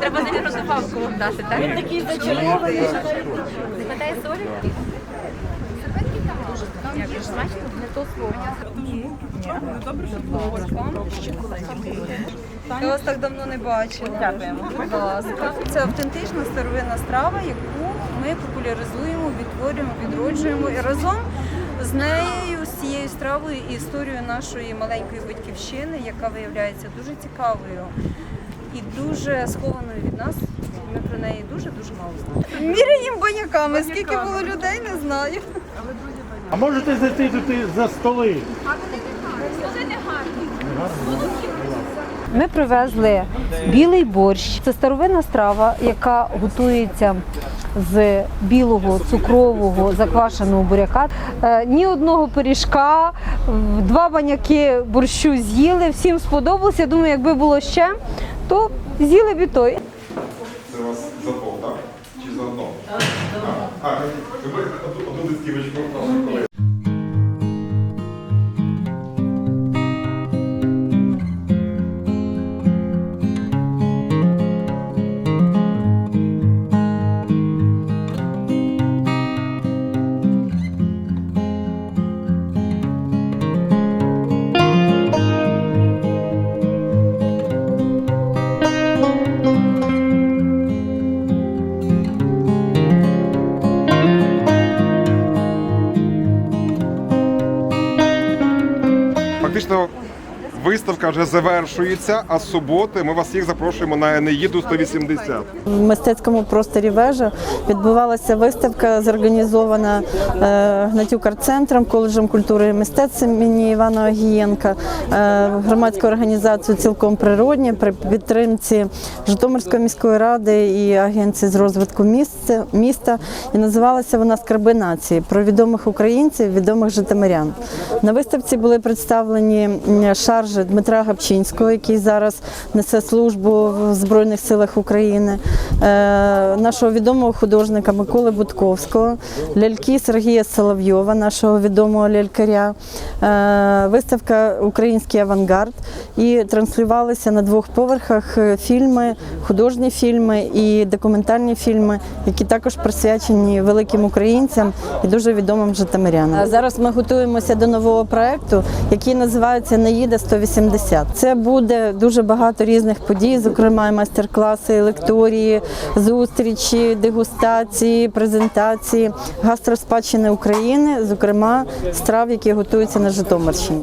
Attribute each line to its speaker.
Speaker 1: Треба навірно добавку вам дати, так? Він такий зачарований. Не хватає солі? Як же смачно? Не то слово.
Speaker 2: Я вас так давно не бачила. Дякуємо. Будь ласка. Це автентична старовинна страва, яку ми популяризуємо, відтворюємо, відроджуємо і разом з нею, з цією стравою і історією нашої маленької батьківщини, яка виявляється дуже цікавою і дуже схованою від нас. Ми про неї дуже дуже мало знаємо. Міряємо баняками. Скільки було людей, не знаю.
Speaker 3: А можете зайти тут за столи?
Speaker 2: Ми привезли білий борщ. Це старовинна страва, яка готується з білого цукрового заквашеного буряка. Е, Ні одного пиріжка, два баняки борщу з'їли. Всім сподобалося. Я думаю, якби було ще, то з'їли б і той.
Speaker 4: Це у вас за пол, так? Чи за одно? А, а а, одну, одну Фактично виставка вже завершується, а з суботи ми вас всіх запрошуємо на Енеїду 180.
Speaker 5: В мистецькому просторі вежа відбувалася виставка, зорганізована е, Гнатюк арт-центром, коледжем культури і мистецтв імені Івана Огієнка, е, громадською організацією цілком природні при підтримці Житомирської міської ради і агенції з розвитку міста. І називалася вона Скарби нації про відомих українців, відомих житомирян. На виставці були представлені м, шаржі Дмитра Гапчинського, який зараз несе службу в Збройних силах України, е, нашого відомого художника Миколи Будковського, ляльки Сергія Соловйова, нашого відомого лялькаря, е, виставка Український авангард і транслювалися на двох поверхах е, фільми, художні фільми і документальні фільми, які також присвячені великим українцям і дуже відомим житомирянам. Зараз ми готуємося до нового проекту, який називається Наїда 180. Це буде дуже багато різних подій, зокрема майстер-класи, лекторії, зустрічі, дегустації, презентації гастроспадщини України, зокрема страв, які готуються на Житомирщині.